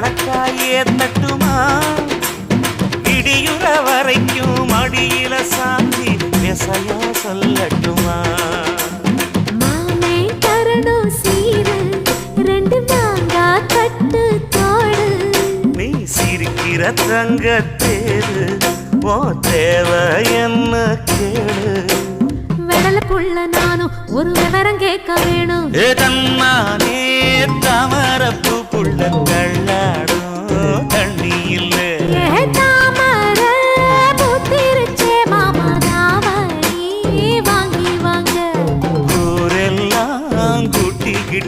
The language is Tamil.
வழக்காயே தட்டுமா? இடியுற வரைக்கும் அடியில சாந்தி விசையா சொல்லட்டுமா? சிரிக்கிற தங்கத்தேரு ஓ தேவை என்ன கேடு? விடல புள்ள நானும் ஒரு விவரம் கேட்க வேணும். ஏதம்மானே தாமரப்பு புள்ள